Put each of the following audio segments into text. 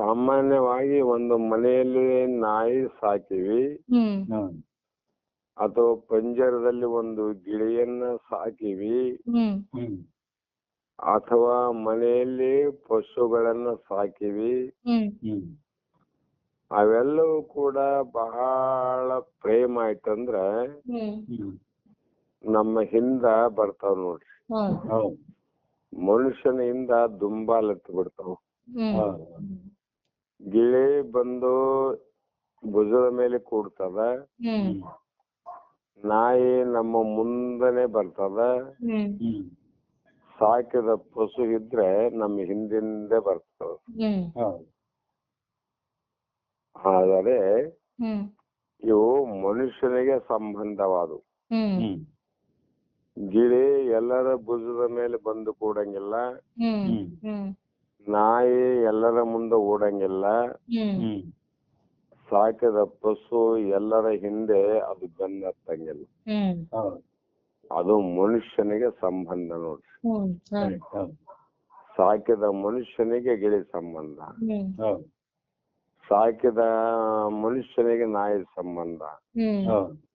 ಸಾಮಾನ್ಯವಾಗಿ ಒಂದು ಮನೆಯಲ್ಲಿ ನಾಯಿ ಸಾಕಿವಿ. ಹ್ಮ್. ಹ್ಮ್. ಅಥವಾ ಪಂಜರದಲ್ಲಿ ಒಂದು ಗಿಳಿಯನ್ನ ಸಾಕಿವಿ. ಹ್ಮ್. ಹ್ಮ್. ಅಥವಾ ಮನೆಯಲ್ಲಿ ಪಶುಗಳನ್ನ ಸಾಕಿವಿ. ಹ್ಮ್. ಹ್ಮ್. ಅವೆಲ್ಲವೂ ಕೂಡ ಬಹಳ ಪ್ರೇಮ ಆಯ್ತಂದ್ರ ಹ್ಮ್. ಹ್ಮ್. ನಮ್ಮ ಹಿಂದ ಬರ್ತಾವ ನೋಡ್ರಿ. ಹೌದು. ಹೌದು. ಮನುಷ್ಯನ ಹಿಂದ ದುಂಬಾಲತ್ತು ಬಿಡ್ತಾವ ಹ್ಮ್. ಹೌದು. ಗಿಳಿ ಬಂದು ಭುಜದ ಮೇಲೆ ಕೂಡ್ತದ ಹ್ಮ್. ನಾಯಿ ನಮ್ಮ ಮುಂದನೆ ಬರ್ತದ ಹ್ಮ್. ಸಾಕಿದ ಪಶು ಇದ್ರೆ ನಮ್ಮ ಹಿಂದಿಂದೆ ಬರ್ತದ ಹ್ಮ್. ಆದರೆ ಹ್ಮ್. ಇವು ಮನುಷ್ಯನಿಗೆ ಸಂಬಂಧವಾದವು ಹ್ಮ್. ಗಿಳಿ ಎಲ್ಲರ ಭುಜದ ಮೇಲೆ ಬಂದು ಕೂಡಂಗಿಲ್ಲ. ಹ್ಮ್. ಹ್ಮ್. ಹ್ಮ್. ನಾಯಿ ಎಲ್ಲರ ಮುಂದೆ ಓಡಂಗಿಲ್ಲ. ಹ್ಮ್. ಹ್ಮ್. ಸಾಕಿದ ಪಶು ಎಲ್ಲರ ಹಿಂದೆ ಅದು ಬೆನ್ನತ್ತಂಗಿಲ್ಲ. ಹ್ಮ್. ಹೌದು. ಅದು ಮನುಷ್ಯನಿಗೆ ಸಂಬಂಧ ನೋಡ್ರಿ. ಹ್ಮ್ ಹೌದು ಹೌದು. ಸಾಕಿದ ಮನುಷ್ಯನಿಗೆ ಗಿಳಿ ಸಂಬಂಧ. ಹ್ಮ್. ಹೌದು. ಸಾಕಿದ ಮನುಷ್ಯನಿಗೆ ನಾಯಿ ಸಂಬಂಧ. ಹ್ಮ್. ಹೌದು.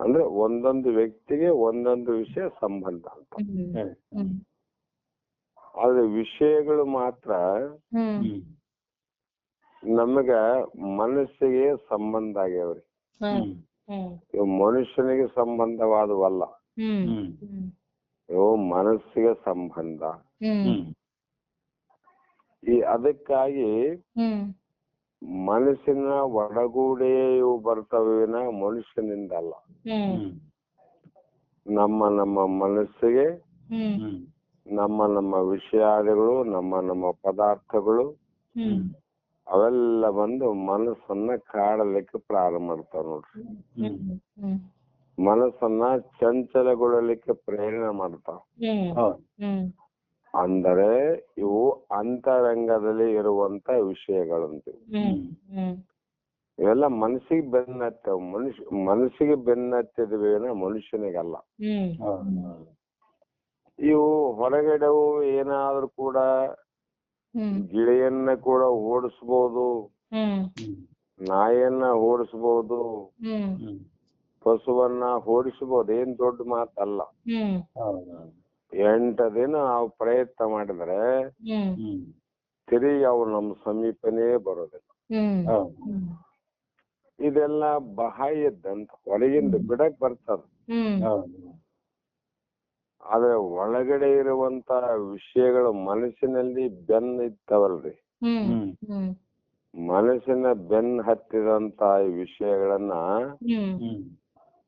ಅಂದ್ರೆ ಒಂದೊಂದು ವ್ಯಕ್ತಿಗೆ ಒಂದೊಂದು ವಿಷಯ ಸಂಬಂಧ ಅಂತ. ಹ್ಮ್. ಹೇಳಿ. ಹ್ಮ್. ಆದ್ರೆ ವಿಷಯಗಳು ಮಾತ್ರ ನಮಗ ಮನಸ್ಸಿಗೆ ಸಂಬಂಧ ಆಗ್ಯಾವ್ರಿ. ಇವು ಮನುಷ್ಯನಿಗೆ ಸಂಬಂಧವಾದವಲ್ಲ. ಇವು ಮನಸ್ಸಿಗೆ ಸಂಬಂಧ. ಈ ಅದಕ್ಕಾಗಿ ಹ್ಮ್. ಮನಸ್ಸಿನ ಒಡಗೂಡೆ ಇವು ಬರ್ತವಿನ ಮನುಷ್ಯನಿಂದ ಅಲ್ಲ ನಮ್ಮ ನಮ್ಮ ಮನಸ್ಸಿಗೆ ನಮ್ಮ ನಮ್ಮ ವಿಷಯಾದಿಗಳು ನಮ್ಮ ನಮ್ಮ ಪದಾರ್ಥಗಳು ಹ್ಮ್. ಅವೆಲ್ಲ ಬಂದು ಮನಸ್ಸನ್ನ ಕಾಡಲಿಕ್ಕೆ ಪ್ರಾರಂಭ ಮಾಡ್ತಾವ ನೋಡ್ರಿ. ಹ್ಮ್ ಹ್ಮ್ ಮನಸ್ಸನ್ನ ಚಂಚಲಗೊಳ್ಳಲಿಕ್ಕೆ ಪ್ರೇರಣೆ ಮಾಡ್ತಾವ. ಹ್ಮ್ ಹೌದು ಹ್ಮ್. ಅಂದರೆ ಇವು ಅಂತರಂಗದಲ್ಲಿ ಇರುವಂತ ವಿಷಯಗಳಂತ ಹ್ಮ್ ಹ್ಮ್. ಇವೆಲ್ಲ ಮನಸ್ಸಿಗೆ ಬೆನ್ನತ್ತ ಮನುಷ್ಯ ಮನಸ್ಸಿಗೆ ಬೆನ್ನತ್ತಿದ್ವೇನ ಮನುಷ್ಯನಿಗಲ್ಲ. ಇವು ಹೊರಗಡೆವು ಏನಾದ್ರೂ ಕೂಡ ಗಿಳಿಯನ್ನ ಕೂಡ ಓಡಿಸ್ಬೋದು ನಾಯಿಯನ್ನ ಓಡಿಸ್ಬೋದು ಪಶುವನ್ನ ಓಡಿಸ್ಬೋದು ಏನ್ ದೊಡ್ಡ ಮಾತಲ್ಲ. ಎಂಟ ದಿನ ನಾವು ಪ್ರಯತ್ನ ಮಾಡಿದ್ರೆ ತಿರುಗಿ ಅವು ನಮ್ಮ ಸಮೀಪನೇ ಬರೋದಿಲ್ಲ. ಇದೆಲ್ಲ ಬಾಹ್ಯದ್ದಂತ ಹೊರಗಿಂದ ಬಿಡಕ್ ಬರ್ತದ. ಆದ್ರೆ ಒಳಗಡೆ ಇರುವಂತ ವಿಷಯಗಳು ಮನಸ್ಸಿನಲ್ಲಿ ಬೆನ್ ಇತ್ತವಲ್ರಿ ಹ್ಮ್ ಹ್ಮ್. ಹ್ಮ್. ಮನಸ್ಸಿನ ಬೆನ್ ಹತ್ತಿದಂತ ಈ ವಿಷಯಗಳನ್ನ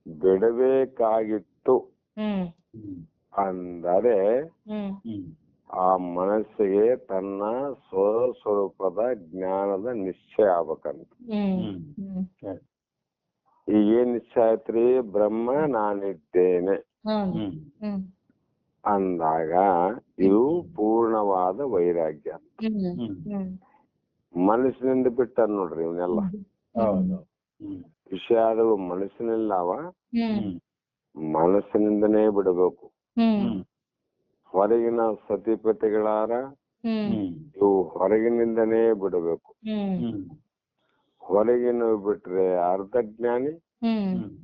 ಬಿಡಬೇಕಾಗಿತ್ತು. ಅಂದರೆ ಆ ಮನಸ್ಸಿಗೆ ತನ್ನ ಸ್ವಸ್ವರೂಪದ ಜ್ಞಾನದ ನಿಶ್ಚಯ ಆಗ್ಬೇಕಂತ. ಈಗೇನ್ ನಿಶ್ಚಯ ಆಯ್ತ್ರಿ? ಬ್ರಹ್ಮ ನಾನಿದ್ದೇನೆ. ಅಂದಾಗ ಇದು ಪೂರ್ಣವಾದ ವೈರಾಗ್ಯ ಮನಸ್ಸಿನಿಂದ ಬಿಟ್ಟ ನೋಡ್ರಿ ಇವನ್ನೆಲ್ಲ. ಹೌದು. ಆದವು ವಿಷಯಗಳು ಅವ ಮನಸ್ಸಿನಿಂದನೇ ಬಿಡಬೇಕು. ಹೊರಗಿನ ಸತಿಪತಿಗಳಾರ ಇವು ಹೊರಗಿನಿಂದನೇ ಬಿಡಬೇಕು. ಹೊರಗಿನ ಬಿಟ್ರೆ ಅರ್ಧಜ್ಞಾನಿ ಹ್ಮ್. ಹ್ಮ್.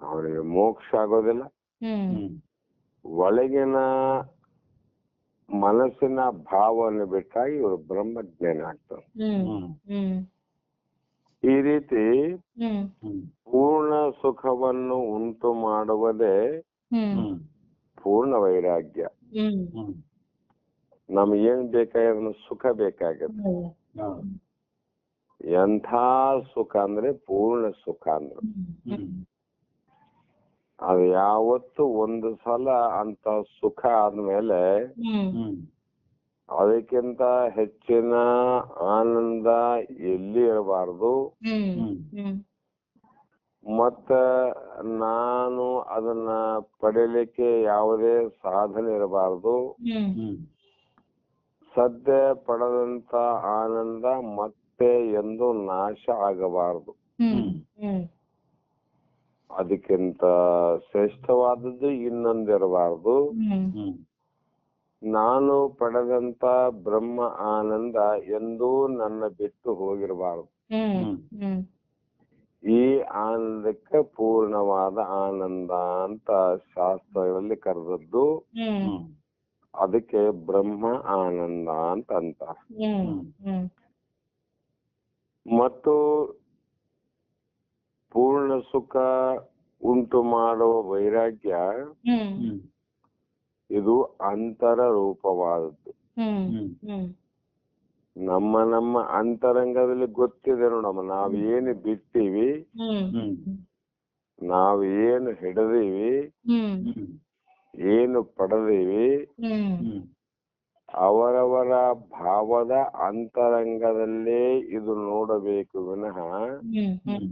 ಅವನಿಗೆ ಮೋಕ್ಷ ಆಗೋದಿಲ್ಲ. ಒಳಗಿನ ಮನಸ್ಸಿನ ಭಾವವನ್ನು ಬಿಟ್ಟಾಗಿ ಇವರು ಬ್ರಹ್ಮಜ್ಞಾನ ಆಗ್ತಾರೆ. ಈ ರೀತಿ ಪೂರ್ಣ ಸುಖವನ್ನು ಉಂಟು ಮಾಡುವುದೇ ಪೂರ್ಣ ವೈರಾಗ್ಯ. ನಮಗೇನ್ ಬೇಕಾಗಿರೋ ಸುಖ ಬೇಕಾಗತ್ತೆ? ಎಂಥ ಸುಖ ಅಂದ್ರೆ ಪೂರ್ಣ ಸುಖ ಅಂದ್ರೆ. ಅದು ಯಾವತ್ತು ಒಂದು ಸಲ ಅಂತ ಸುಖ ಆದ್ಮೇಲೆ ಅದಕ್ಕಿಂತ ಹೆಚ್ಚಿನ ಆನಂದ ಎಲ್ಲಿ ಇರಬಾರದು? ಹ್ಮ್. ಹ್ಮ್. ಹ್ಮ್. ಮತ್ತ ನಾನು ಅದನ್ನ ಪಡೆಯಲಿಕ್ಕೆ ಯಾವುದೇ ಸಾಧನೆ ಇರಬಾರದು. ಸದ್ಯ ಪಡೆದಂತ ಆನಂದ ಮತ್ತೆ ಎಂದು ನಾಶ ಆಗಬಾರದು. ಅದಕ್ಕಿಂತ ಶ್ರೇಷ್ಠವಾದದ್ದು ಇನ್ನೊಂದಿರಬಾರ್ದು. ನಾನು ಪಡೆದಂತ ಬ್ರಹ್ಮ ಆನಂದ ಎಂದೂ ನನ್ನ ಬಿಟ್ಟು ಹೋಗಿರಬಾರದು. ಈ ಆನಂದಕ್ಕೆ ಪೂರ್ಣವಾದ ಆನಂದ ಅಂತ ಶಾಸ್ತ್ರಗಳಲ್ಲಿ ಕರೆದದ್ದು. ಅದಕ್ಕೆ ಬ್ರಹ್ಮ ಆನಂದ ಅಂತ ಹ್ಮ್. ಮತ್ತು ಪೂರ್ಣ ಸುಖ ಉಂಟು ಮಾಡುವ ವೈರಾಗ್ಯ. ಇದು ಅಂತರ ರೂಪವಾದದ್ದು. ನಮ್ಮ ನಮ್ಮ ಅಂತರಂಗದಲ್ಲಿ ಗೊತ್ತಿದೆ ನೋಡಮ್ಮ ನಾವ್ ಏನು ಬಿಟ್ಟಿವಿ ಹ್ಮ್. ಹ್ಮ್. ನಾವ್ ಏನು ಹಿಡಿದೀವಿ. ಏನು ಪಡೆದೀವಿ. ಅವರವರ ಭಾವದ ಅಂತರಂಗದಲ್ಲೇ ಇದು ನೋಡಬೇಕು ವಿನಃ ಹ್ಮ್. ಹ್ಮ್.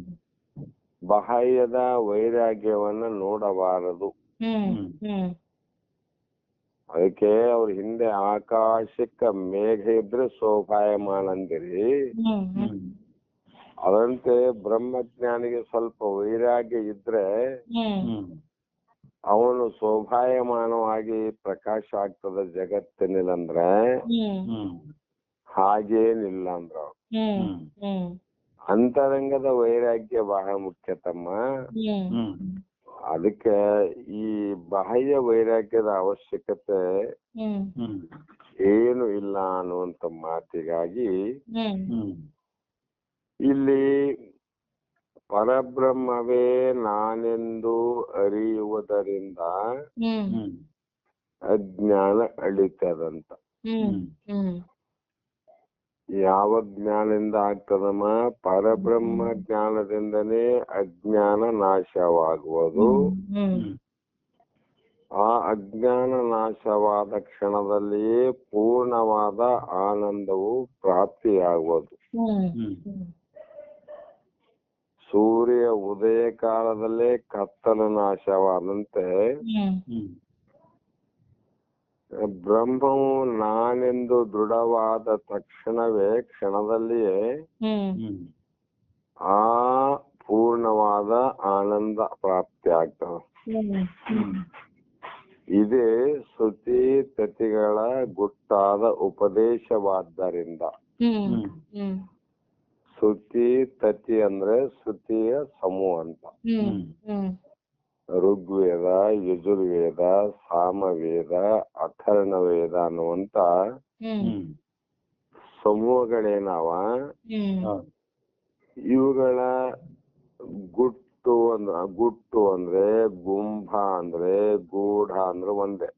ಬಾಹ್ಯದ ವೈರಾಗ್ಯವನ್ನ ನೋಡಬಾರದು. ಅದಕ್ಕೆ ಅವ್ರ ಹಿಂದೆ ಆಕಾಶಕ್ಕ ಮೇಘ ಇದ್ರೆ ಶೋಭಾಯಮಾನ ಅಂದಿರಿ ಹ್ಮ್. ಹ್ಮ್. ಅದಂತೆ ಬ್ರಹ್ಮಜ್ಞಾನಿಗೆ ಸ್ವಲ್ಪ ವೈರಾಗ್ಯ ಇದ್ರೆ. ಅವನು ಶೋಭಾಯಮಾನವಾಗಿ ಪ್ರಕಾಶ ಆಗ್ತದ ಜಗತ್ತಿನಲ್ಲಂದ್ರೆ ಹ್ಮ್. ಹ್ಮ್. ಹಾಗೇನಿಲ್ಲ ಅಂದ್ರ ಅಂತರಂಗದ ವೈರಾಗ್ಯ ಬಹಳ ಮುಖ್ಯ ತಮ್ಮ. ಅದಕ್ಕೆ ಈ ಬಾಹ್ಯ ವೈರಾಗ್ಯದ ಅವಶ್ಯಕತೆ. ಏನು ಇಲ್ಲ ಅನ್ನುವಂತ ಮಾತಿಗಾಗಿ. ಇಲ್ಲಿ ಪರಬ್ರಹ್ಮವೇ ನಾನೆಂದು ಅರಿಯುವುದರಿಂದ. ಅಜ್ಞಾನ ಅಳಿತದಂತ. ಯಾವ ಜ್ಞಾನದಿಂದ ಆಗ್ತದಮ್ಮ? ಪರಬ್ರಹ್ಮ ಜ್ಞಾನದಿಂದನೇ ಅಜ್ಞಾನ ನಾಶವಾಗುವುದು. ಆ ಅಜ್ಞಾನ ನಾಶವಾದ ಕ್ಷಣದಲ್ಲಿಯೇ ಪೂರ್ಣವಾದ ಆನಂದವು ಪ್ರಾಪ್ತಿಯಾಗುವುದು. ಸೂರ್ಯ ಉದಯ ಕಾಲದಲ್ಲೇ ಕತ್ತಲು ನಾಶವಾದಂತೆ. ಬ್ರಹ್ಮವು ನಾನೆಂದು ದೃಢವಾದ ತಕ್ಷಣವೇ ಕ್ಷಣದಲ್ಲಿಯೇ. ಆ ಪೂರ್ಣವಾದ ಆನಂದ ಪ್ರಾಪ್ತಿ ಆಗ್ತದೆ ಇದೇ ಶ್ರುತಿ ತತಿಗಳ ಗುಟ್ಟಾದ ಉಪದೇಶವಾದ್ದರಿಂದ. ಹ್ಮ್. ಹ್ಮ್. ಹ್ಮ್. ಶ್ರುತಿ ತತಿ ಅಂದ್ರೆ ಶ್ರುತಿಯ ಸಮೂಹ ಅಂತ. ಹ್ಮ್. ಹ್ಮ್. ಋಗ್ವೇದ ಯಜುರ್ವೇದ ಸಾಮವೇದ ಅಥರ್ಣ ವೇದ ಅನ್ನುವಂತ. ಸಮೂಹಗಳೇನವ ಇವುಗಳ ಗುಟ್ಟು ಅಂದ್ರ ಗುಟ್ಟು ಅಂದ್ರೆ ಗುಂಭ ಅಂದ್ರೆ ಗೂಢ ಅಂದ್ರೆ ಒಂದೇ.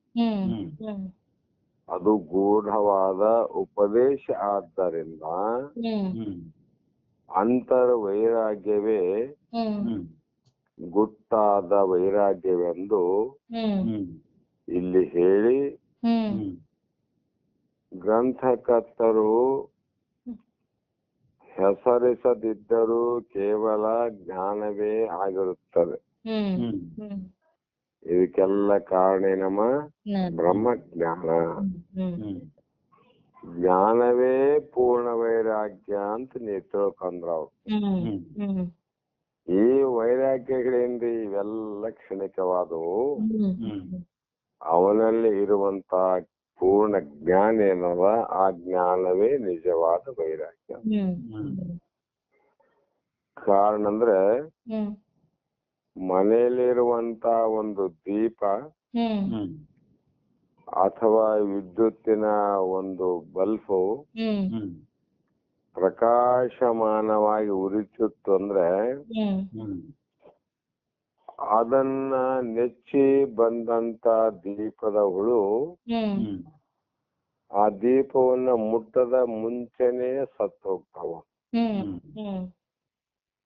ಅದು ಗೂಢವಾದ ಉಪದೇಶ ಆದ್ದರಿಂದ ಹ್ಮ್. ಗುಟ್ಟಾದ ವೈರಾಗ್ಯವೆಂದು. ಇಲ್ಲಿ ಹೇಳಿ. ಗ್ರಂಥಕರ್ತರು ಹೆಸರಿಸದಿದ್ದರೂ ಕೇವಲ ಜ್ಞಾನವೇ ಆಗಿರುತ್ತದೆ. ಹ್ಮ್. ಹ್ಮ್. ಹ್ಮ್. ಇದಕ್ಕೆಲ್ಲ ಕಾರಣ ನಮ್ಮ ಬ್ರಹ್ಮ ಜ್ಞಾನ. ಜ್ಞಾನವೇ ಪೂರ್ಣ ವೈರಾಗ್ಯ ಅಂತ ನೀವು ತಿಳ್ಕೊಂಡ್ರ ಅವ್ರು ಹ್ಮ್ ಹ್ಮ್. ಹ್ಮ್. ಈ ವೈರಾಗ್ಯಗಳಿಂದ ಇವೆಲ್ಲ ಕ್ಷಣಿಕವಾದವು. ಅವನಲ್ಲಿ ಇರುವಂತ ಪೂರ್ಣ ಜ್ಞಾನ ಏನದ ಆ ಜ್ಞಾನವೇ ನಿಜವಾದ ವೈರಾಗ್ಯ. ಕಾರಣ ಅಂದ್ರೆ ಹ್ಮ್ ಮನೆಯಲ್ಲಿರುವಂತ ಒಂದು ದೀಪ. ಅಥವಾ ವಿದ್ಯುತ್ತಿನ ಒಂದು ಹ್ಮ್. ಪ್ರಕಾಶಮಾನವಾಗಿ ಉರಿತಿತ್ತು ಅಂದ್ರೆ. ಅದನ್ನ ನೆಚ್ಚಿ ಬಂದಂತ ದೀಪದ ಹುಳು. ಆ ದೀಪವನ್ನ ಮುಟ್ಟದ ಮುಂಚೆನೆ ಸತ್ತು ಹೋಗ್ತಾವ ಹ್ಮ್. ಹ್ಮ್.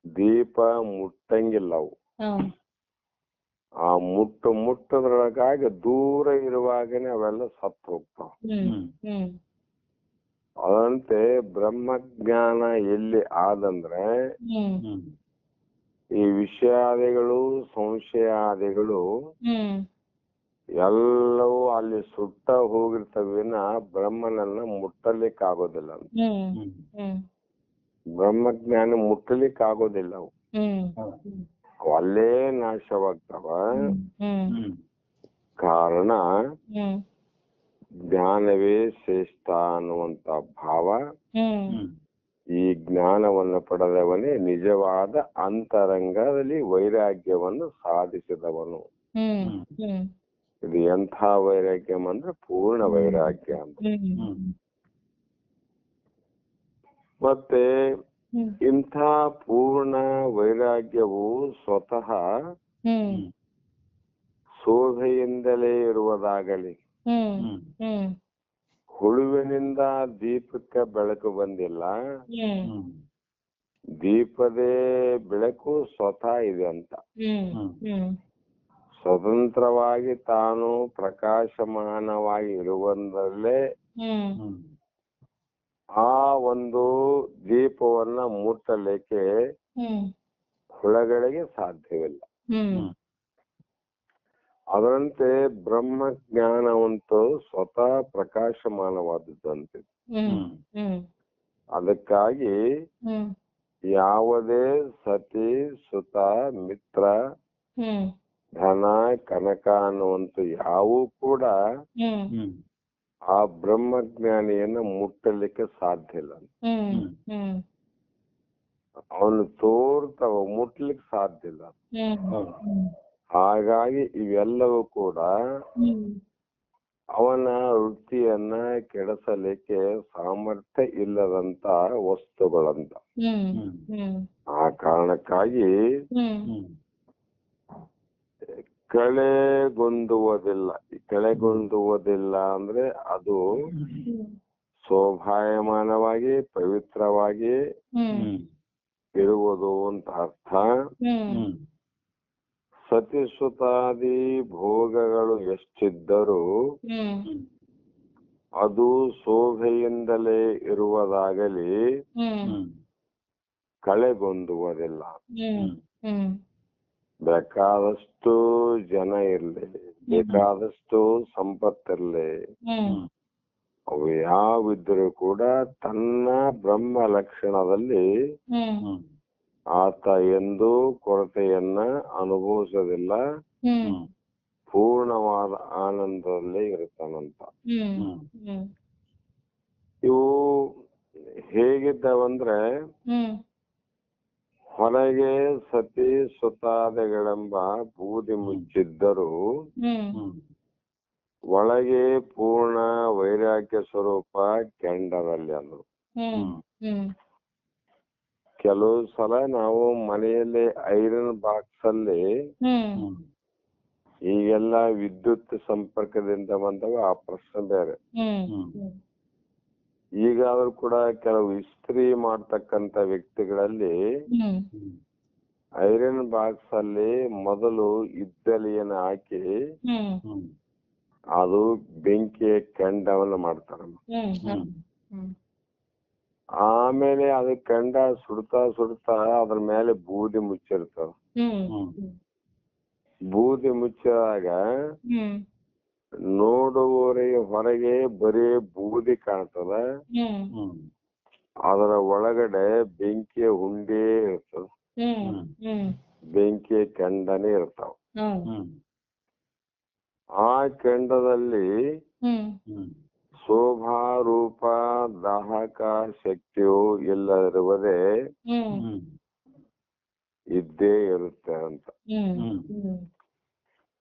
ದೀಪ ಮುಟ್ಟಂಗಿಲ್ಲ ಅವು. ಆ ಮುಟ್ಟು ಮುಟ್ಟದ್ರೊಳಗಾಗಿ ದೂರ ಇರುವಾಗನೆ ಅವೆಲ್ಲ ಸತ್ತು ಹೋಗ್ತಾವ ಅದಂತೆ ಬ್ರಹ್ಮಜ್ಞಾನ ಎಲ್ಲಿ ಆದಂದ್ರೆ. ಈ ವಿಷಯಾದಿಗಳು ಸಂಶಯಾದಿಗಳು ಹ್ಮ್. ಎಲ್ಲವೂ ಅಲ್ಲಿ ಸುಟ್ಟ ಹೋಗಿರ್ತವಿನ ಬ್ರಹ್ಮನನ್ನ ಮುಟ್ಟಲಿಕ್ಕಾಗೋದಿಲ್ಲ. ಅಂತ ಹ್ಮ್. ಹ್ಮ್. ಬ್ರಹ್ಮಜ್ಞಾನ ಮುಟ್ಟಲಿಕ್ಕಾಗೋದಿಲ್ಲ ಅವು. ಅಲ್ಲೇ ನಾಶವಾಗ್ತಾವ. ಕಾರಣ ಹ್ಮ್. ಜ್ಞಾನವೇ ಶ್ರೇಷ್ಠ ಅನ್ನುವಂತ ಭಾವ. ಈ ಜ್ಞಾನವನ್ನು ಪಡೆದವನೇ ನಿಜವಾದ ಅಂತರಂಗದಲ್ಲಿ ವೈರಾಗ್ಯವನ್ನು ಸಾಧಿಸಿದವನು. ಇದು ಎಂಥ ವೈರಾಗ್ಯ ಅಂದ್ರೆ ಪೂರ್ಣ ವೈರಾಗ್ಯ ಅಂತ. ಮತ್ತೆ ಇಂಥ ಪೂರ್ಣ ವೈರಾಗ್ಯವು ಸ್ವತಃ ಹ್ಮ್. ಶೋಭೆಯಿಂದಲೇ ಇರುವುದಾಗಲಿ. ಹುಳುವಿನಿಂದ ದೀಪಕ್ಕೆ ಬೆಳಕು ಬಂದಿಲ್ಲ. ದೀಪದೇ ಬೆಳಕು ಸ್ವತಃ ಇದೆ ಅಂತ. ಸ್ವತಂತ್ರವಾಗಿ ತಾನು ಪ್ರಕಾಶಮಾನವಾಗಿ ಇರುವಂದರಲ್ಲೇ ಆ ಒಂದು ದೀಪವನ್ನ ಮುಟ್ಟಲಿಕ್ಕೆ ಹುಳಗಳಿಗೆ ಸಾಧ್ಯವಿಲ್ಲ. ಅದರಂತೆ ಬ್ರಹ್ಮ ಜ್ಞಾನವಂತೂ ಸ್ವತಃ ಪ್ರಕಾಶಮಾನವಾದದ್ದಂತೆ. ಅದಕ್ಕಾಗಿ ಹ್ಮ್. ಯಾವುದೇ ಸತಿ ಸುತ ಮಿತ್ರ ಹ್ಮ್. ಧನ ಕನಕ ಅನ್ನುವಂತ ಯಾವೂ ಕೂಡ ಆ ಬ್ರಹ್ಮಜ್ಞಾನಿಯನ್ನ ಮುಟ್ಟಲಿಕ್ಕೆ ಸಾಧ್ಯ ಇಲ್ಲ. ಹ್ಮ್ ಹ್ಮ್. ಅವನು ತೋರ್ತಾವ ಮುಟ್ಲಿಕ್ಕೆ ಸಾಧ್ಯ ಇಲ್ಲ. ಹ್ಮ್. ಹಾಗಾಗಿ ಇವೆಲ್ಲವೂ ಕೂಡ ಅವನ ವೃತ್ತಿಯನ್ನ ಕೆಡಿಸಲಿಕ್ಕೆ ಸಾಮರ್ಥ್ಯ ಇಲ್ಲದಂತ ವಸ್ತುಗಳಂತ. ಆ ಕಾರಣಕ್ಕಾಗಿ ಕಳೆಗೊಂದುವುದಿಲ್ಲ. ಕಳೆಗೊಂದುವುದಿಲ್ಲ ಅಂದ್ರೆ ಅದು ಶೋಭಾಯಮಾನವಾಗಿ ಪವಿತ್ರವಾಗಿ ಇರುವುದು ಅಂತ ಅರ್ಥ. ಸತಿಸುತಾದಿ ಭೋಗಗಳು ಎಷ್ಟಿದ್ದರೂ ಅದು ಶೋಭೆಯಿಂದಲೇ ಇರುವುದಾಗಲಿ ಕಳೆಗೊಂದುವುದಿಲ್ಲ ಬೇಕಾದಷ್ಟು ಜನ ಇರ್ಲಿ, ಬೇಕಾದಷ್ಟು ಸಂಪತ್ತಿರಲಿ, ಅವು ಯಾವಿದ್ರು ಕೂಡ ತನ್ನ ಬ್ರಹ್ಮ ಲಕ್ಷಣದಲ್ಲಿ ಆತ ಎಂದೂ ಕೊರತೆಯನ್ನ ಅನುಭವಿಸೋದಿಲ್ಲ. ಪೂರ್ಣವಾದ ಆನಂದದಲ್ಲೇ ಹ್ಮ್. ಇವು ಹೇಗಿದ್ದಾವಂದ್ರೆ ಹ್ಮ್. ಹೊರಗೆ ಸತಿ ಸುತಾದೆಗಳೆಂಬ ಬೂದಿ ಮುಚ್ಚಿದ್ದರೂ ಒಳಗೆ ಪೂರ್ಣ ವೈರಾಗ್ಯ ಸ್ವರೂಪ ಕೆಂಡದಲ್ಲಿ ಅಂದ್ರು. ಹ್ಮ್. ಹ್ಮ್. ಕೆಲವು ಸಲ ನಾವು ಮನೆಯಲ್ಲಿ ಐರನ್ ಬಾಕ್ಸ್ ಅಲ್ಲಿ ಹ್ಮ್. ಈಗೆಲ್ಲ ವಿದ್ಯುತ್ ಸಂಪರ್ಕದಿಂದ ಬಂದವ ಆ ಪ್ರಶ್ನೆ ಬೇರೆ. ಈಗ ಹ್ಮ್. ಈಗಾದ್ರೂ ಕೂಡ ಕೆಲವು ಇಸ್ತ್ರಿ ಮಾಡ್ತಕ್ಕಂತ ವ್ಯಕ್ತಿಗಳಲ್ಲಿ ಹ್ಮ್. ಐರನ್ ಬಾಕ್ಸ್ ಅಲ್ಲಿ ಮೊದಲು ಇದ್ದಲಿಯನ್ನು ಹಾಕಿ ಹ್ಮ್. ಅದು ಬೆಂಕಿ ಕೆಂಡವನ್ನು ಮಾಡ್ತಾರೆ ಹ್ಮ್. ಹ್ಮ್. ಹ್ಮ್. ಆಮೇಲೆ ಅದು ಕೆಂಡ ಸುಡ್ತಾ ಸುಡ್ತಾ ಅದ್ರ ಮೇಲೆ ಬೂದಿ ಮುಚ್ಚಿರ್ತಾವ ಹ್ಮ್ ಹ್ಮ್ ಬೂದಿ ಮುಚ್ಚಿದಾಗ ಹ್ಮ್ ನೋಡುವವರಿಗೆ ಹೊರಗೆ ಬರೀ ಬೂದಿ ಕಾಣ್ತದ ಹ್ಮ್ ಹ್ಮ್ ಅದರ ಒಳಗಡೆ ಬೆಂಕಿಯ ಹುಂಡಿ ಇರ್ತದ ಹ್ಮ್ ಹ್ಮ್ ಬೆಂಕಿಯ ಕೆಂಡನೇ ಇರ್ತಾವ ಹ್ಮ್ ಹ್ಮ್ ಆ ಕೆಂಡದಲ್ಲಿ ಹ್ಮ್ ಹ್ಮ್ ಶೋಭಾ ರೂಪ ದಾಹಕ ಶಕ್ತಿಯು ಇಲ್ಲದಿರುವುದೇ ಇದ್ದೇ ಇರುತ್ತೆ ಅಂತ.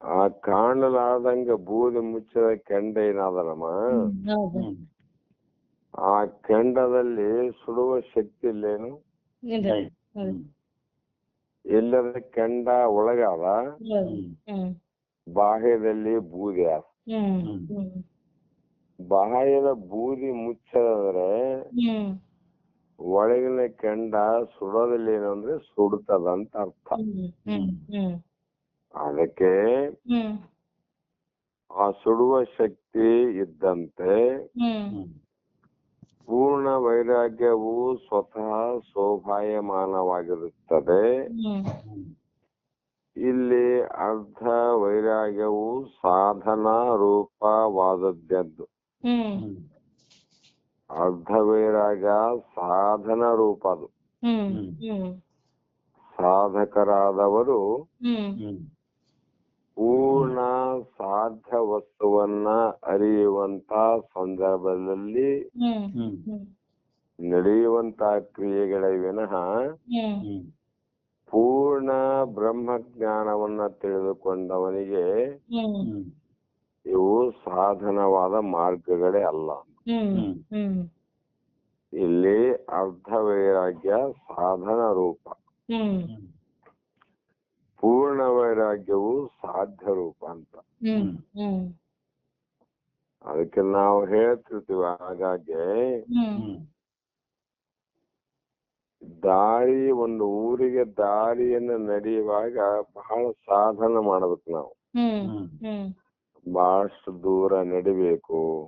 ಆ ಕಾಣಲಾದಂಗ ಬೂದಿ ಮುಚ್ಚಿದ ಕೆಂಡ ಏನಾದಲ್ಲಮ್ಮ ಹೌದು. ಆ ಕೆಂಡದಲ್ಲಿ ಸುಡುವ ಶಕ್ತಿ ಇಲ್ಲೇನು? ಇಲ್ಲದ ಕೆಂಡ ಒಳಗಾದ ಬಾಹ್ಯದಲ್ಲಿ ಬೂದಿ ಆದ ಬಾಹ್ಯದ ಬೂದಿ ಮುಚ್ಚದ್ರೆ ಒಳಗಿನ ಕೆಂಡ ಸುಡೋದಿಲ್ಲ ಏನಂದ್ರೆ ಸುಡ್ತದ ಅಂತ ಅರ್ಥ. ಅದಕ್ಕೆ ಆ ಸುಡುವ ಶಕ್ತಿ ಇದ್ದಂತೆ ಪೂರ್ಣ ವೈರಾಗ್ಯವು ಸ್ವತಃ ಶೋಭಾಯಮಾನವಾಗಿರುತ್ತದೆ ಇಲ್ಲಿ ಅರ್ಧ ವೈರಾಗ್ಯವು ಸಾಧನಾ ರೂಪವಾದದ್ದು ಹ್ಮ್. ಹ್ಮ್. ಅರ್ಧ ವೈರಾಗ್ಯ ಸಾಧನ ರೂಪ ಅದು. ಸಾಧಕರಾದವರು ಪೂರ್ಣ ಸಾಧ್ಯ ವಸ್ತುವನ್ನ ಅರಿಯುವಂತ ಸಂದರ್ಭದಲ್ಲಿ ನಡೆಯುವಂತ ಕ್ರಿಯೆಗಳ ವಿನಃ ಪೂರ್ಣ ಬ್ರಹ್ಮ ಜ್ಞಾನವನ್ನ ತಿಳಿದುಕೊಂಡವನಿಗೆ ಇವು ಸಾಧನವಾದ ಮಾರ್ಗಗಳೇ ಅಲ್ಲ. ಇಲ್ಲಿ ಅರ್ಧ ವೈರಾಗ್ಯ ಸಾಧನ ರೂಪ. ಪೂರ್ಣ ವೈರಾಗ್ಯವು ಸಾಧ್ಯ ರೂಪ ಅಂತ. ಹ್ಮ್ ಹ್ಮ್. ಅದಕ್ಕೆ ನಾವು ಹೇಳ್ತಿರ್ತೀವಿ ಹಾಗಾಗಿ ದಾರಿ ಒಂದು ಊರಿಗೆ ದಾರಿಯನ್ನು ನಡೆಯುವಾಗ ಬಹಳ ಸಾಧನ ಮಾಡಬೇಕು ನಾವು. ಹ್ಮ್ ಹ್ಮ್. ಹ್ಮ್. ಬಹಳಷ್ಟು ದೂರ ನಡಿಬೇಕು.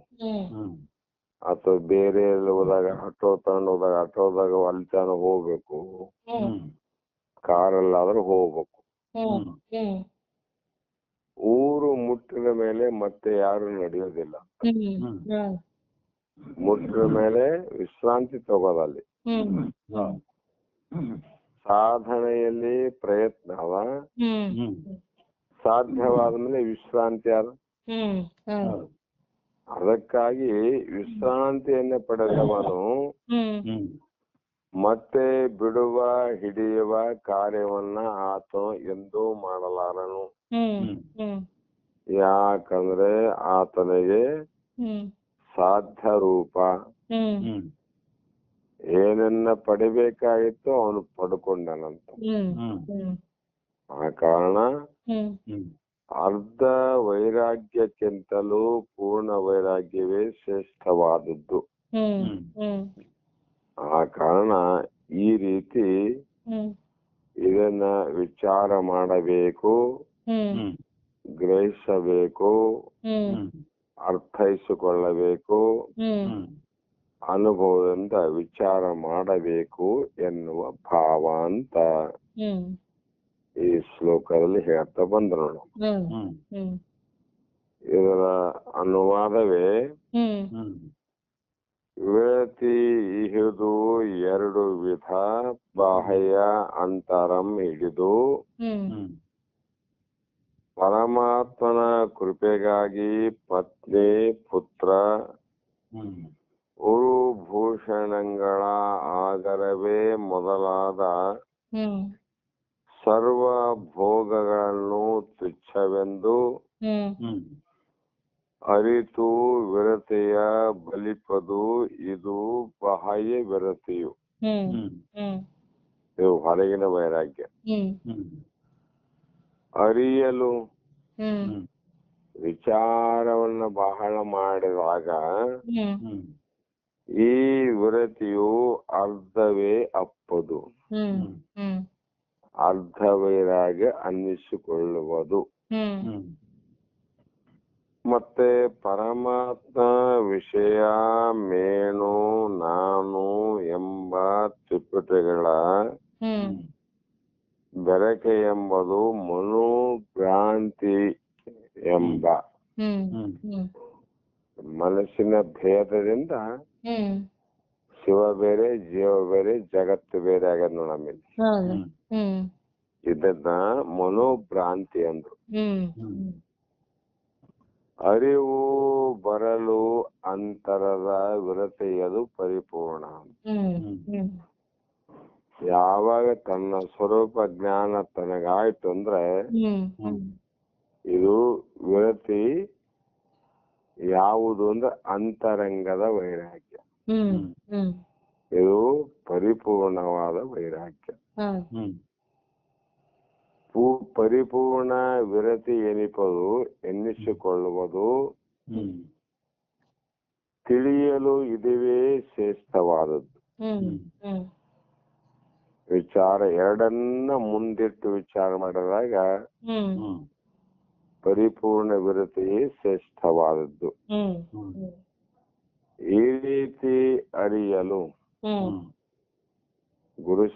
ಅಥವಾ ಬೇರೆ ಎಲ್ಲಿ ಹೋದಾಗ ಆಟೋ ತಗೊಂಡು ಹೋದಾಗ ಆಟೋದಾಗ ಅಲ್ಲಿ ತನಕ ಹೋಗ್ಬೇಕು. ಕಾರಲ್ಲಾದ್ರೂ ಹೋಗ್ಬೇಕು. ಊರು ಮುಟ್ಟಿದ ಮೇಲೆ ಮತ್ತೆ ಯಾರು ನಡೆಯೋದಿಲ್ಲ. ಮುಟ್ಟಿದ ಮೇಲೆ ವಿಶ್ರಾಂತಿ ತಗೋದಲ್ಲಿ ಸಾಧನೆಯಲ್ಲಿ ಪ್ರಯತ್ನ ಅದ. ಸಾಧ್ಯವಾದ ಮೇಲೆ ವಿಶ್ರಾಂತಿ ಹೌದು. ಅದಕ್ಕಾಗಿ ವಿಶ್ರಾಂತಿಯನ್ನ ಪಡೆದವನು ಮತ್ತೆ ಬಿಡುವ ಹಿಡಿಯುವ ಕಾರ್ಯವನ್ನ ಆತ ಎಂದೂ ಮಾಡಲಾರನು. ಯಾಕಂದ್ರೆ ಆತನಿಗೆ ಹ್ಮ್. ಸಾಧ್ಯ ರೂಪ ಏನನ್ನ ಪಡಿಬೇಕಾಗಿತ್ತು ಅವನು ಪಡ್ಕೊಂಡನಂತ. ಹ್ಮ್ ಹ್ಮ್. ಹ್ಮ್. ಆ ಕಾರಣ ಅರ್ಧ ವೈರಾಗ್ಯಕ್ಕಿಂತಲೂ ಪೂರ್ಣ ವೈರಾಗ್ಯವೇ ಶ್ರೇಷ್ಠವಾದದ್ದು. ಆ ಕಾರಣ ಈ ರೀತಿ ಹ್ಮ್. ಇದನ್ನ ವಿಚಾರ ಮಾಡಬೇಕು ಗ್ರಹಿಸಬೇಕು ಅರ್ಥೈಸಿಕೊಳ್ಳಬೇಕು ಅನುಭವದಿಂದ ವಿಚಾರ ಮಾಡಬೇಕು ಎನ್ನುವ ಭಾವ ಅಂತ ಹ್ಮ್. ಈ ಶ್ಲೋಕದಲ್ಲಿ ಹೇಳ್ತಾ ಬಂದ್ರು ಇದರ ಅನುವಾದವೇ ವಿರತಿ ಇಹಿದು ಎರಡು ವಿಧ ಬಾಹ್ಯ ಅಂತರಂ ಹಿಡಿದು ಪರಮಾತ್ಮನ ಕೃಪೆಗಾಗಿ ಪತ್ನಿ ಪುತ್ರ ಹ್ಮ್. ಉರುಭೂಷಣಗಳ ಆಗರವೇ ಮೊದಲಾದ ಹ್ಮ್. ಸರ್ವ ಭೋಗಗಳನ್ನು ತುಚ್ಛವೆಂದು ಅರಿತು ವಿರತೆಯ ಬಲಿಪದು ಇದು ಬಾಹ್ಯ ವಿರತೆಯು. ಹ್ಮ್. ಹ್ಮ್. ಹ್ಮ್. ಇದು ಹೊರಗಿನ ವೈರಾಗ್ಯ. ಅರಿಯಲು ವಿಚಾರವನ್ನು ಬಹಳ ಮಾಡಿದಾಗ ಈ ವಿರತಿಯು ಅರ್ಧವೇ ಅಪ್ಪದು. ಹ್ಮ್. ಹ್ಮ್. ಅರ್ಧ ವೈರಾಗ್ಯ ಅನ್ನಿಸಿಕೊಳ್ಳುವುದು ಮತ್ತೆ ಪರಮಾತ್ಮ ವಿಷಯ ಮೇನು ನಾನು ಎಂಬ ತ್ರಿಪುಟಗಳ ಹ್ಮ್. ಬೆರಕೆ ಎಂಬುದು ಮನೋಭ್ರಾಂತಿ ಎಂಬ. ಹ್ಮ್. ಹ್ಮ್. ಹ್ಮ್. ಮನಸ್ಸಿನ ಭೇದದಿಂದ ಹ್ಮ್. ಶಿವ ಬೇರೆ ಜೀವ ಬೇರೆ ಜಗತ್ತು ಬೇರೆ ಆಗ್ಯದ ನಮ್ಮಲ್ಲಿ ಹೌದು. ಹ್ಮ್ ಹ್ಮ್. ಇದನ್ನ ಮನೋಭ್ರಾಂತಿ ಅಂದ್ರು. ಅರಿವು ಬರಲು ಅಂತರದ ವಿರತೆಯದು ಪರಿಪೂರ್ಣ. ಯಾವಾಗ ತನ್ನ ಸ್ವರೂಪ ಜ್ಞಾನ ತನಗಾಯ್ತು ಅಂದ್ರೆ ಇದು ವಿರತಿ ಯಾವುದು ಅಂದ್ರೆ ಅಂತರಂಗದ ವೈರಾಗ್ಯ. ಹ್ಮ್. ಹ್ಮ್. ಇದು ಪರಿಪೂರ್ಣವಾದ ವೈರಾಗ್ಯ. ಹ್ಮ್. ಪೂ- ಪರಿಪೂರ್ಣ ವಿರತಿ ಎನಿಪದು ಎನ್ನಿಸಿಕೊಳ್ಳುವುದು ಹ್ಮ್. ತಿಳಿಯಲು ಇದುವೇ ಶ್ರೇಷ್ಠವಾದದ್ದು. ಹ್ಮ್. ಹ್ಮ್. ವಿಚಾರ ಎರಡನ್ನ ಮುಂದಿಟ್ಟು ವಿಚಾರ ಮಾಡಿದಾಗ ಪರಿಪೂರ್ಣ ವಿರತಿಯೇ ಶ್ರೇಷ್ಠವಾದದ್ದು. ಈ ರೀತಿ ಅರಿಯಲು ಹ್ಮ್.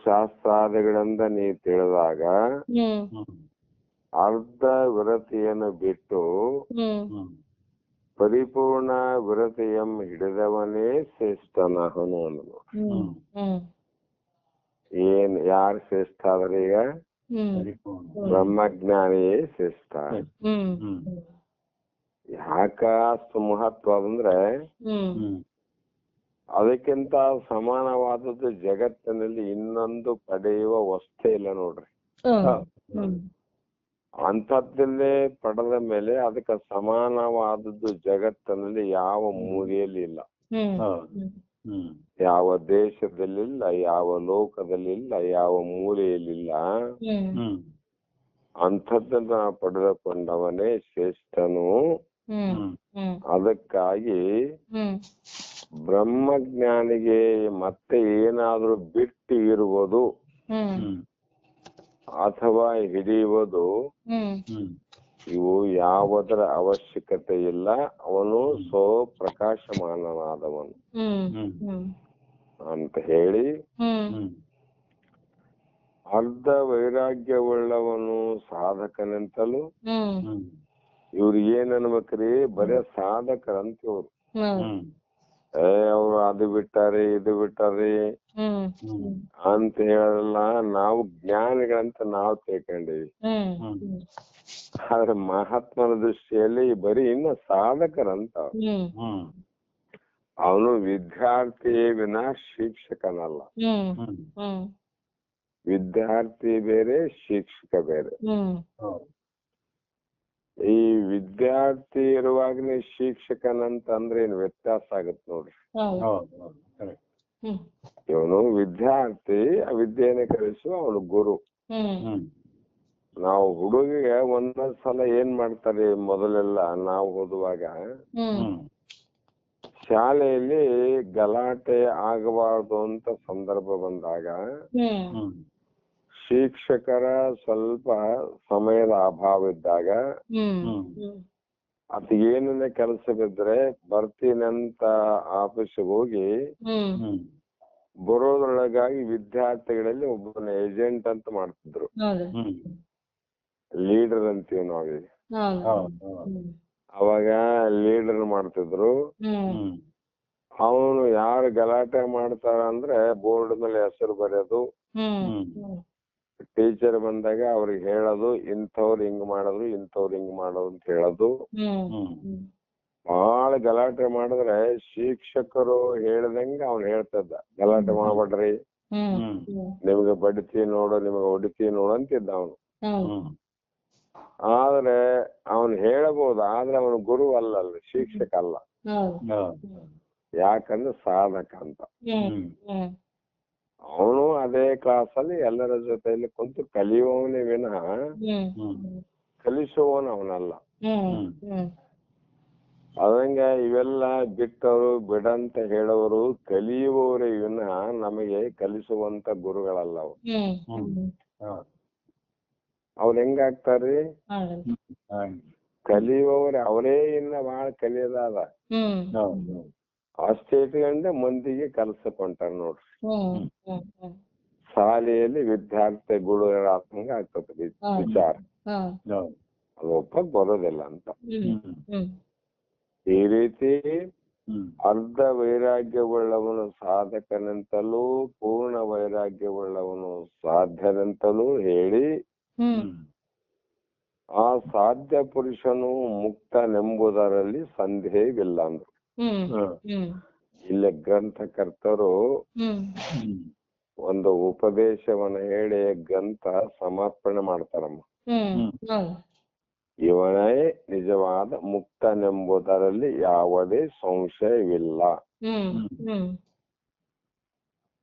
ಶಾಸ್ತ್ರಾದಿಗಳಿಂದ ನೀವು ನೀ ತಿಳಿದಾಗ ಅರ್ಧ ವಿರತಿಯನ್ನು ಬಿಟ್ಟು ಪರಿಪೂರ್ಣ ವಿರತಿಯಂ ಹಿಡಿದವನೇ ಅನ್ನೋದು. ಹ್ಮ್. ಏನ್ ಯಾರು ಶ್ರೇಷ್ಠ ಆದ್ರೆ ಈಗ? ಬ್ರಹ್ಮಜ್ಞಾನಿಯೇ ಶ್ರೇಷ್ಠ. ಯಾಕ ಅಷ್ಟು ಮಹತ್ವ ಅಂದ್ರೆ ಅದಕ್ಕಿಂತ ಸಮಾನವಾದದ್ದು ಜಗತ್ತಿನಲ್ಲಿ ಇನ್ನೊಂದು ಪಡೆಯುವ ವಸ್ತು ಇಲ್ಲ ನೋಡ್ರಿ. ಅಂಥದ್ದಲ್ಲೇ ಪಡೆದ ಮೇಲೆ ಅದಕ್ಕೆ ಸಮಾನವಾದದ್ದು ಜಗತ್ತಿನಲ್ಲಿ ಯಾವ ಮೂಲೆಯಲ್ಲಿ ಇಲ್ಲ. ಯಾವ ದೇಶದಲ್ಲಿಲ್ಲ ಯಾವ ಲೋಕದಲ್ಲಿಲ್ಲ ಯಾವ ಮೂಲೆಯಲ್ಲಿಲ್ಲ ಅಂಥದ್ದನ್ನ ಪಡೆದುಕೊಂಡವನೇ ಶ್ರೇಷ್ಠನು. ಅದಕ್ಕಾಗಿ ಹ್ಮ್. ಬ್ರಹ್ಮಜ್ಞಾನಿಗೆ ಮತ್ತೆ ಏನಾದ್ರೂ ಬಿಟ್ಟು ಇರುವುದು ಅಥವಾ ಹಿಡಿಯುವುದು ಇವು ಯಾವುದರ ಅವಶ್ಯಕತೆ ಇಲ್ಲ. ಅವನು ಸೋ ಪ್ರಕಾಶಮಾನನಾದವನು. ಅಂತ ಹೇಳಿ ಅರ್ಧ ವೈರಾಗ್ಯವುಳ್ಳವನು ಸಾಧಕನೆಂತಲೂ ಇವ್ರು ಏನ್ ಅನ್ಬೇಕ್ರಿ? ಬರೇ ಸಾಧಕರಂತ ಇವ್ರು. ಹ್ಮ್. ಏ ಅವ್ರು ಅದು ಬಿಟ್ಟಾರಿ ಇದು ಬಿಟ್ಟಾರಿ. ಹ್ಮ್. ಅಂತ ಹೇಳಲ್ಲ ನಾವು ಜ್ಞಾನಿಗಳಂತ ನಾವು ತಿಳ್ಕೊಂಡಿವಿ. ಹ್ಮ್. ಹ್ಮ್. ಆದ್ರೆ ಮಹಾತ್ಮನ ದೃಷ್ಟಿಯಲ್ಲಿ ಬರೀ ಇನ್ನ ಸಾಧಕರಂತ ಅವ್ರು. ಹ್ಮ್. ಹ್ಮ್. ಅವನು ವಿದ್ಯಾರ್ಥಿ ವಿನ ಶಿಕ್ಷಕನಲ್ಲ. ಹ್ಮ್. ಹ್ಮ್. ಹ್ಮ್. ವಿದ್ಯಾರ್ಥಿ ಬೇರೆ ಶಿಕ್ಷಕ ಬೇರೆ. ಹ್ಮ್. ಹೌದು. ಈ ವಿದ್ಯಾರ್ಥಿ ಇರುವಾಗನೇ ಶಿಕ್ಷಕನಂತ ಅಂದ್ರೆ ಏನ್ ವ್ಯತ್ಯಾಸ ಆಗತ್ ನೋಡ್ರಿ. ಹೌದು. ಹೌದು ಹೌದು ಕರೆಕ್ಟ್ ಹ್ಮ್. ಇವನು ವಿದ್ಯಾರ್ಥಿ ಆ ವಿದ್ಯೆಯನ್ನು ಕಲಿಸುವ ಅವನು ಗುರು. ನಾವು ಹುಡುಗಿಗೆ ಒಂದೊಂದ್ ಸಲ ಏನ್ ಮಾಡ್ತಾರೆ ಮೊದಲೆಲ್ಲ ನಾವು ಓದುವಾಗ? ಶಾಲೆಯಲ್ಲಿ ಗಲಾಟೆ ಆಗಬಾರದು ಅಂತ ಸಂದರ್ಭ ಬಂದಾಗ ಶಿಕ್ಷಕರ ಸ್ವಲ್ಪ ಸಮಯದ ಅಭಾವ ಇದ್ದಾಗ ಅದ್ ಏನೇನ ಕೆಲಸ ಬಿದ್ರೆ ಬರ್ತೀನಂತ ಆಫೀಸ್ ಹೋಗಿ ಬರೋದ್ರೊಳಗಾಗಿ ವಿದ್ಯಾರ್ಥಿಗಳಲ್ಲಿ ಒಬ್ಬನ ಏಜೆಂಟ್ ಅಂತ ಮಾಡ್ತಿದ್ರು. ಹೌದು. ಲೀಡರ್ ಅಂತೀವಿ ನಾವು. ಅವಾಗ ಲೀಡರ್ ಮಾಡ್ತಿದ್ರು. ಅವನು ಯಾರು ಗಲಾಟೆ ಮಾಡ್ತಾರ ಅಂದ್ರೆ ಬೋರ್ಡ್ ಮೇಲೆ ಹೆಸರು ಬರೆಯೋದು. ಟೀಚರ್ ಬಂದಾಗ ಅವ್ರಿಗೆ ಹೇಳೋದು ಇಂಥವ್ರು ಹಿಂಗ್ ಮಾಡೋದು ಇಂಥವ್ರು ಹಿಂಗ್ ಮಾಡೋದು ಅಂತ ಹೇಳೋದು. ಬಹಳ ಗಲಾಟೆ ಮಾಡಿದ್ರೆ ಶಿಕ್ಷಕರು ಹೇಳ್ದಂಗ ಅವ್ನು ಹೇಳ್ತಿದ್ದ. ಗಲಾಟೆ ಮಾಡ್ಬೇಡ್ರಿ. ನಿಮ್ಗೆ ಬಡಿತಿ ನೋಡು ನಿಮ್ಗೆ ಹೊಡಿತಿ ನೋಡು ಅಂತಿದ್ದ ಅವನು. ಆದ್ರೆ ಅವನು ಹೇಳಬಹುದು ಆದ್ರೆ ಅವನು ಗುರು ಅಲ್ಲ ಶಿಕ್ಷಕ ಅಲ್ಲ. ಯಾಕಂದ್ರೆ ಸಾಧಕ ಅಂತ. ಹ್ಮ್. ಹ್ಮ್. ಹ್ಮ್. ಅವನು ಅದೇ ಕ್ಲಾಸಲ್ಲಿ ಎಲ್ಲರ ಜೊತೆಯಲ್ಲಿ ಕುಂತು ಕಲಿಯುವವನೇ ವಿನಃ ಕಲಿಸುವವನು ಅವನಲ್ಲ. ಹ್ಮ್. ಹ್ಮ್. ಅದಂಗ ಇವೆಲ್ಲ ಬಿಟ್ಟವರು ಬಿಡಂತ ಹೇಳೋರು ಕಲಿಯುವವರೇ ವಿನಃ ನಮಗೆ ಕಲಿಸುವಂತ ಗುರುಗಳಲ್ಲ ಅವ್ರು. ಅವ್ರು ಹೆಂಗಾಗ್ತಾರ್ರಿ? ಕಲಿಯುವವ್ರೆ ಅವರೇ ಇನ್ನ ಬಾಳ ಕಲಿಯೋದಾದ. ಹ್ಮ್. ಹೌದು. ಅಷ್ಟೇ ಇಟ್ಕೊಂಡೆ ಮಂದಿಗೆ ಕಲ್ಸಕೊಂಟಾರ ನೋಡ್ರಿ. ಹ್ಮ್ ಹ್ಮ್. ಹ್ಮ್ ಶಾಲೆಯಲ್ಲಿ ವಿದ್ಯಾರ್ಥಿ ಆತ್ಮಂಗ ಆಗ್ತದೆ ವಿಚಾರ. ಒಪ್ಪಕ್ ಬರೋದಿಲ್ಲ ಅಂತ. ಈ ರೀತಿ ಅರ್ಧ ವೈರಾಗ್ಯವುಳ್ಳವನು ಸಾಧಕನಂತಲೂ ಪೂರ್ಣ ವೈರಾಗ್ಯವುಳ್ಳವನು ಸಾಧ್ಯನಂತಲೂ ಹೇಳಿ ಆ ಸಾಧ್ಯ ಪುರುಷನು ಮುಕ್ತನೆಂಬುದರಲ್ಲಿ ಸಂದೇಹವಿಲ್ಲ ಅಂದ್ರು. ಇಲ್ಲಿ ಗ್ರಂಥಕರ್ತರು ಒಂದು ಉಪದೇಶವನ್ನ ಹೇಳಿ ಗ್ರಂಥ ಸಮರ್ಪಣೆ ಮಾಡ್ತಾರಮ್ಮ. ಇವನೇ ನಿಜವಾದ ಮುಕ್ತನೆಂಬುದರಲ್ಲಿ ಯಾವುದೇ ಸಂಶಯವಿಲ್ಲ. ಹ್ಮ್ ಹ್ಮ್.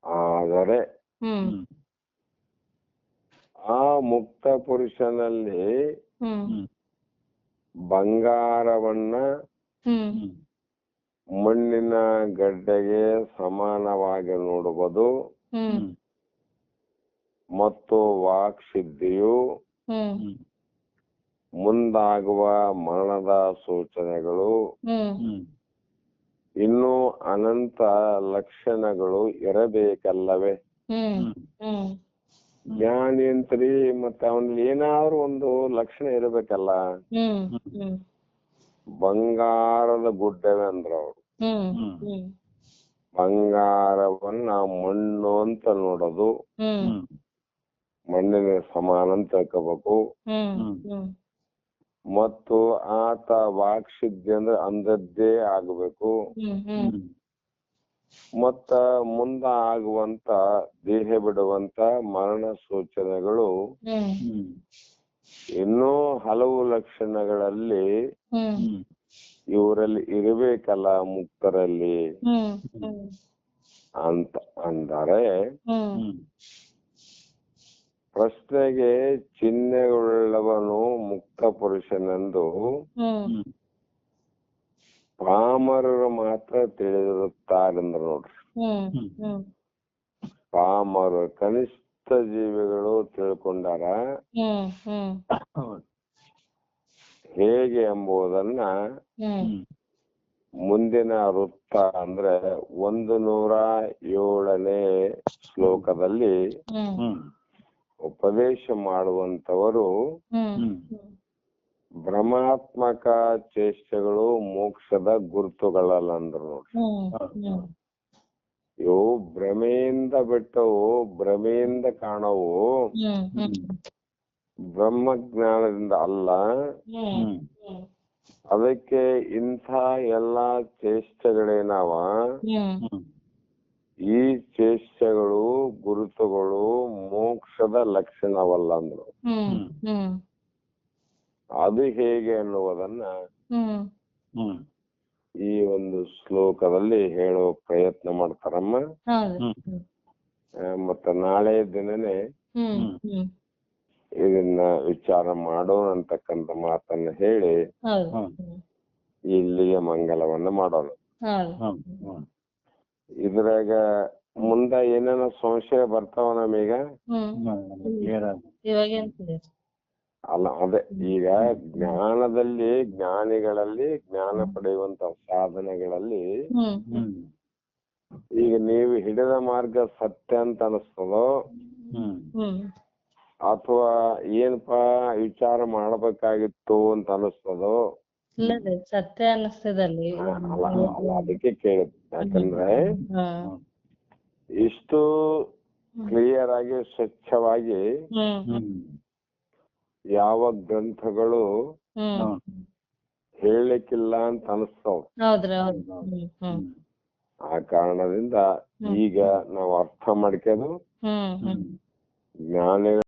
ಆದರೆ ಆ ಮುಕ್ತ ಪುರುಷನಲ್ಲಿ ಬಂಗಾರವನ್ನ ಮಣ್ಣಿನ ಗಡ್ಡೆಗೆ ಸಮಾನವಾಗಿ ನೋಡುವುದು. ಮತ್ತು ವಾಕ್ ಸಿದ್ಧಿಯು. ಹ್ಮ್. ಮುಂದಾಗುವ ಮರಣದ ಸೂಚನೆಗಳು. ಇನ್ನೂ ಅನಂತ ಲಕ್ಷಣಗಳು ಇರಬೇಕಲ್ಲವೇ? ಹ್ಮ್. ಹ್ಮ್. ಹ್ಮ್. ಜ್ಞಾನಿ ಅಂತ್ರಿ ಮತ್ತೆ ಅವನಲ್ಲಿ ಏನಾದ್ರು ಒಂದು ಲಕ್ಷಣ ಇರಬೇಕಲ್ಲ? ಹ್ಮ್. ಹ್ಮ್. ಬಂಗಾರದ ಗುಡ್ಡವೇ ಅಂದ್ರ ಅವ್ರು. ಹ್ಮ್ ಹ್ಮ್. ಹ್ಮ್. ಬಂಗಾರವನ್ನ ಮಣ್ಣು ಅಂತ ನೋಡೋದು. ಮಣ್ಣಿನ ಸಮಾನ ಅಂತ ತಿಳ್ಕೋಬೇಕು. ಹ್ಮ್ ಹ್ಮ್. ಹ್ಮ್. ಮತ್ತು ಆತ ವಾಕ್ಸಿದ್ಧಿ ಅಂದ್ರೆ ಅಂದದ್ದೇ ಆಗಬೇಕು. ಹ್ಮ್ ಹ್ಮ್. ಹ್ಮ್. ಮತ್ತ ಮುಂದ ಆಗುವಂತ ದೇಹ ಬಿಡುವಂತ ಮರಣ ಸೂಚನೆಗಳು ಹ್ಮ್. ಹ್ಮ್. ಇನ್ನೂ ಹಲವು ಲಕ್ಷಣಗಳಲ್ಲಿ. ಇವರಲ್ಲಿ ಇರಬೇಕಲ್ಲ ಮುಕ್ತರಲ್ಲಿ ಅಂತ ಅಂದರೆ. ಪ್ರಶ್ನೆಗೆ ಚಿಹ್ನೆಗಳುಳ್ಳವನು ಮುಕ್ತ ಪುರುಷನೆಂದು. ಪಾಮರರು ಮಾತ್ರ ತಿಳಿದಿರುತ್ತಾರೆಂದ್ರು ನೋಡ್ರಿ ಪಾಮರ ಹ್ಮ್. ಹ್ಮ್ ಪಾಮರು ಕನಿಷ್ಠ ಜೀವಿಗಳು ತಿಳ್ಕೊಂಡಾರ ಹ್ಮ್ ಹ್ಮ್ ಹೌದು. ಹೇಗೆ ಎಂಬುದನ್ನ. ಮುಂದಿನ ವೃತ್ತ ಅಂದ್ರೆ ಒಂದು ನೂರ ಏಳನೇ ಶ್ಲೋಕದಲ್ಲಿ. ಉಪದೇಶ ಮಾಡುವಂತವರು. ಭ್ರಮಾತ್ಮಕ ಚೇಷ್ಟೆಗಳು ಮೋಕ್ಷದ ಗುರುತುಗಳಲ್ಲ ಅಂದ್ರು ಹ್ಮ್ ಇವು ಭ್ರಮೆಯಿಂದ ಬಿಟ್ಟವು ಭ್ರಮೆಯಿಂದ ಕಾಣವು. ಬ್ರಹ್ಮ ಜ್ಞಾನದಿಂದ ಬ್ರಹ್ಮಜ್ಞಾನದಿಂದ ಅಲ್ಲ. ಅದಕ್ಕೆ ಇಂಥ ಎಲ್ಲಾ ಚೇಷ್ಟೆಗಳೇನವ. ಈ ಚೇಷ್ಟೆಗಳು ಗುರುತುಗಳು ಮೋಕ್ಷದ ಲಕ್ಷಣವಲ್ಲ ಅಂದ್ರು. ಹ್ಮ್. ಹ್ಮ್. ಅದು ಹೇಗೆ ಅನ್ನುವುದನ್ನ ಹ್ಮ್. ಹ್ಮ್. ಈ ಒಂದು ಶ್ಲೋಕದಲ್ಲಿ ಹೇಳೋ ಪ್ರಯತ್ನ ಮಾಡ್ತಾರಮ್ಮ. ಮತ್ತ ಮತ್ತೆ ನಾಳೆ ದಿನನೇ ಇದನ್ನ ವಿಚಾರ ಮಾಡೋಣ ಅಂತಕ್ಕಂತ ಮಾತನ್ನ ಹೇಳಿ ಇಲ್ಲಿಗೆ ಮಂಗಲವನ್ನ ಮಾಡೋಣ. ಇದ್ರಾಗ ಮುಂದ ಏನೇನೋ ಸಂಶಯ ಬರ್ತಾವ ನಮೀಗ? ಅಲ್ಲ ಅದೇ ಈಗ ಜ್ಞಾನದಲ್ಲಿ ಜ್ಞಾನಿಗಳಲ್ಲಿ ಜ್ಞಾನ ಪಡೆಯುವಂತ ಸಾಧನೆಗಳಲ್ಲಿ. ಈಗ ನೀವು ಹಿಡಿದ ಮಾರ್ಗ ಸತ್ಯ ಅಂತ ಅನಿಸ್ತದೋ ಹ್ಮ್. ಹ್ಮ್. ಅಥವಾ ಏನಪ್ಪಾ ವಿಚಾರ ಮಾಡಬೇಕಾಗಿತ್ತು ಅಂತ ಅನಿಸ್ತದೋ? ಇಲ್ಲದೆ ಸತ್ಯ ಅನಿಸ್ತದಲ್ಲಿ. ಅದಕ್ಕೆ ಕೇಳಿದ್ ಯಾಕಂದ್ರೆ ಇಷ್ಟು ಕ್ಲಿಯರ್ ಆಗಿ ಸ್ವಚ್ಛವಾಗಿ ಹ್ಮ್. ಹ್ಮ್. ಯಾವ ಗ್ರಂಥಗಳು. ಹೇಳಲಿಕ್ಕಿಲ್ಲ ಅಂತ ಅನಿಸ್ತಾವ. ಆ ಕಾರಣದಿಂದ ಈಗ ನಾವು ಅರ್ಥ ಹ್ಮ್ ಜ್ಞಾನಿಗಳ